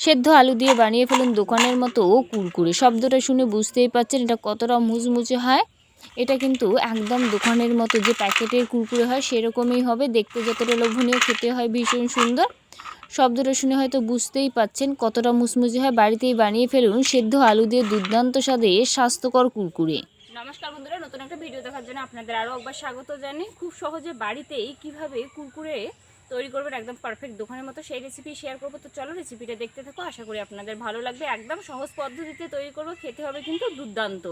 সেদ্ধ আলু দিয়ে বানিয়ে ফেলুন দোকানের মতো। ও কুরকুরে। শব্দটা শুনে বুঝতেই পারছেন এটা কতটা মুচমুচে হয়। এটা কিন্তু একদম দোকানের মতো। যে প্যাকেটের কুরকুরে হয় সেরকমই হবে। দেখতে যতটা লোভনীয়, খেতে হয় ভীষণ সুন্দর। শব্দটা শুনে হয়তো বুঝতেই পাচ্ছেন কতটা মুচমুচে হয়। বাড়িতেই বানিয়ে ফেলুন সেদ্ধ আলু দিয়ে দুর্দান্ত স্বাদে স্বাস্থ্যকর কুরকুরে। নমস্কার বন্ধুরা, নতুন একটা ভিডিও দেখার জন্য আপনাদের আরও একবার স্বাগত জানি খুব সহজে বাড়িতেই কীভাবে কুরকুরে তৈরি করবেন একদম পারফেক্ট দোকানের মতো। সেই রেসিপি শেয়ার করব। তো চলো রেসিপিটা দেখতে থাকো। আশা করি আপনাদের ভালো লাগবে। একদম সহজ পদ্ধতিতে তৈরি করব। খেতে হবে কিন্তু দুর্দান্ত।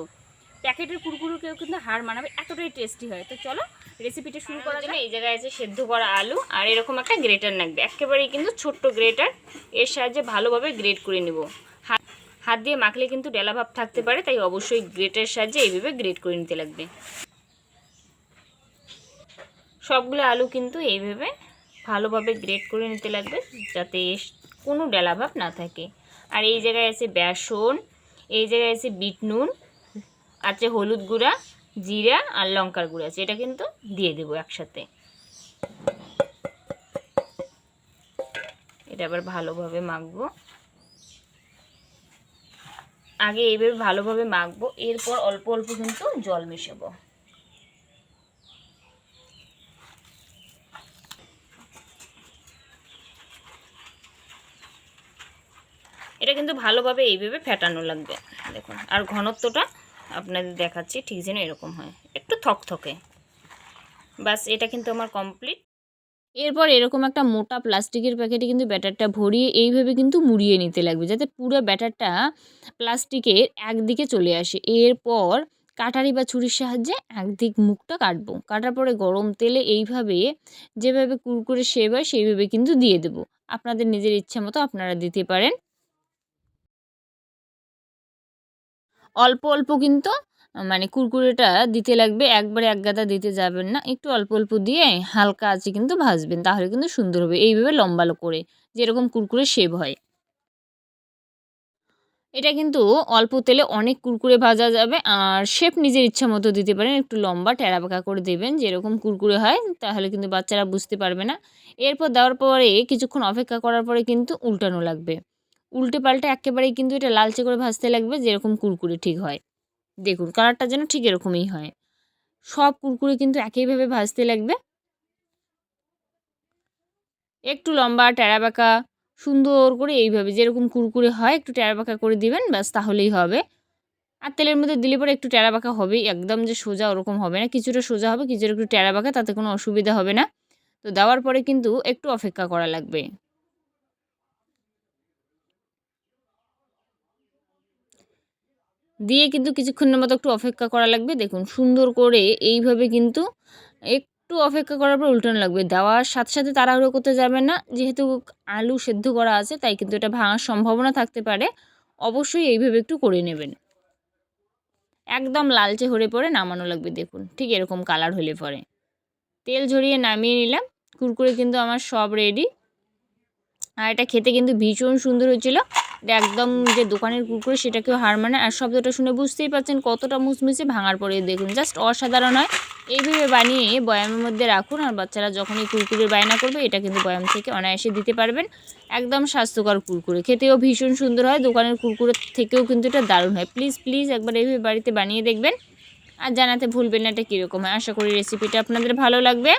প্যাকেটের কুরকুরুকেও কিন্তু হার মানাবে। এতটাই টেস্টি হয়। তো চলো রেসিপিটা শুরু করা যাবে এই জায়গায় আছে সেদ্ধ করা আলু আর এরকম একটা গ্রেটার লাগবে একেবারেই কিন্তু ছোট্ট গ্রেটার এর সাহায্যে ভালোভাবে গ্রেট করে নেব। হাত হাত দিয়ে মাখলে কিন্তু ডেলা ভাব থাকতে পারে। তাই অবশ্যই গ্রেটের সাহায্যে এইভাবে গ্রেট করে নিতে লাগবে। সবগুলো আলু কিন্তু এইভাবে ভালোভাবে গ্রেট করে নিতে লাগবে যাতে কোনো ডেলাভাব না থাকে। আর এই জায়গায় আছে বেসন, এই জায়গায় আছে বিট নুন আছে হলুদ গুঁড়া, জিরা আর লঙ্কার গুঁড়া আছে। এটা কিন্তু দিয়ে দেবো একসাথে। এটা আবার ভালোভাবে মাখবো। আগে এইভাবে ভালোভাবে মাখবো, এরপর অল্প অল্প কিন্তু জল মেশাবো। এটা কিন্তু ভালোভাবে এইভাবে ফেটানো লাগবে। দেখুন, আর ঘনত্বটা আপনাদের দেখাচ্ছি, ঠিক যেন এরকম হয়। একটু থকথকে। বাস, এটা কিন্তু আমার কমপ্লিট। এরপর এরকম একটা মোটা প্লাস্টিকের প্যাকেটে কিন্তু ব্যাটারটা ভরিয়ে এইভাবে কিন্তু মুড়িয়ে নিতে লাগবে, যাতে পুরো ব্যাটারটা প্লাস্টিকের একদিকে চলে আসে। এরপর কাটারি বা ছুরির সাহায্যে একদিক মুখটা কাটবো। কাটার পরে গরম তেলে এইভাবে যেভাবে কুরকুরে শেপ হয় সেইভাবে কিন্তু দিয়ে দেবো। আপনাদের নিজের ইচ্ছা মতো আপনারা দিতে পারেন। অল্প অল্প কিন্তু মানে কুরকুরেটা দিতে লাগবে, একবারে এক গাদা দিতে যাবেন না, একটু অল্প অল্প দিয়ে হালকা আছে কিন্তু ভাজবেন, তাহলে কিন্তু সুন্দর হবে, এইভাবে লম্বালো করে, যেরকম কুরকুরে শেভ হয়। এটা কিন্তু অল্প তেলে অনেক কুরকুরে ভাজা যাবে, আর শেপ নিজের ইচ্ছা মতো দিতে পারেন, একটু লম্বা টেরাপাকা করে দেবেন, যেরকম কুরকুরে হয়, তাহলে কিন্তু বাচ্চারা বুঝতে পারবে না। এরপর দেওয়ার পরে, কিছুক্ষণ অপেক্ষা করার পরে কিন্তু উল্টানো লাগবে। উল্টে পাল্টে একেবারেই কিন্তু এটা লালচে করে ভাজতে লাগবে, যেরকম কুরকুরে ঠিক হয়। দেখুন, কালারটা যেন ঠিক এরকমই হয়। সব কুরকুরে কিন্তু একইভাবে ভাজতে লাগবে। একটু লম্বা ট্যাড়াবাঁকা সুন্দর করে এইভাবে যেরকম কুরকুরে হয়, একটু ট্যাড়াবাঁকা করে দিবেন, ব্যাস তাহলেই হবে। আর তেলের মধ্যে দিলে পরে একটু ট্যাড়াবাঁকা হবেই, একদম যে সোজা ওরকম হবে না। কিছুটা সোজা হবে, কিছুটা একটু ট্যাড়াবাঁকা তাতে কোনো অসুবিধা হবে না। তো দেওয়ার পরে কিন্তু একটু অপেক্ষা করা লাগবে। দিয়ে কিন্তু কিছুক্ষণের মতো একটু অপেক্ষা করা লাগবে। দেখুন, সুন্দর করে এইভাবে কিন্তু একটু অপেক্ষা করার পর উল্টানো লাগবে। দেওয়ার সাথে সাথে তাড়াহুড়ো করতে যাবে না। যেহেতু আলু সেদ্ধ করা আছে, তাই কিন্তু এটা ভাঙার সম্ভাবনা থাকতে পারে। অবশ্যই এইভাবে একটু করে নেবেন। একদম লালচে হলে পরে নামানো লাগবে, দেখুন। ঠিক এরকম কালার হলে পরে। তেল ঝরিয়ে নামিয়ে নিলাম। কুরকুরে কিন্তু আমার সব রেডি আর এটা খেতে কিন্তু ভীষণ সুন্দর হয়েছিল। একদম যে দোকানের কুকুর সেটাকেও হার মানে আর শব্দটা শুনে বুঝতেই পারছেন কতটা মুচমুচে ভাঙার পরে দেখুন। জাস্ট অসাধারণ হয়। এইভাবে বানিয়ে বয়ামের মধ্যে রাখুন আর বাচ্চারা যখনই কুরকুরের বায়না করবে, এটা কিন্তু বয়াম থেকে অনায়াসে দিতে পারবেন। একদম স্বাস্থ্যকর কুরকুরে। খেতেও ভীষণ সুন্দর হয়। দোকানের কুরকুরের থেকেও কিন্তু এটা দারুণ হয়। প্লিজ প্লিজ একবার এইভাবে বাড়িতে বানিয়ে দেখবেন। আর জানাতে ভুলবেন না এটা কীরকম হয়। আশা করি রেসিপিটা আপনাদের ভালো লাগবে।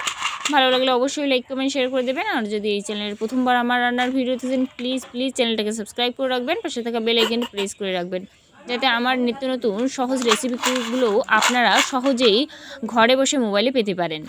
ভালো লাগলে অবশ্যই লাইক কমেন্ট শেয়ার করে দেবেন। আর যদি এই চ্যানেলের প্রথমবার আমার রান্নার ভিডিও দিতেছেন প্লিজ প্লিজ চ্যানেলটাকে সাবস্ক্রাইব করে রাখবেন, পাশে থাকা বেল আইকন প্রেস করে রাখবেন। যাতে আমার নিত্য নতুন সহজ রেসিপিগুলো আপনারা সহজেই ঘরে বসে মোবাইলে পেতে পারেন।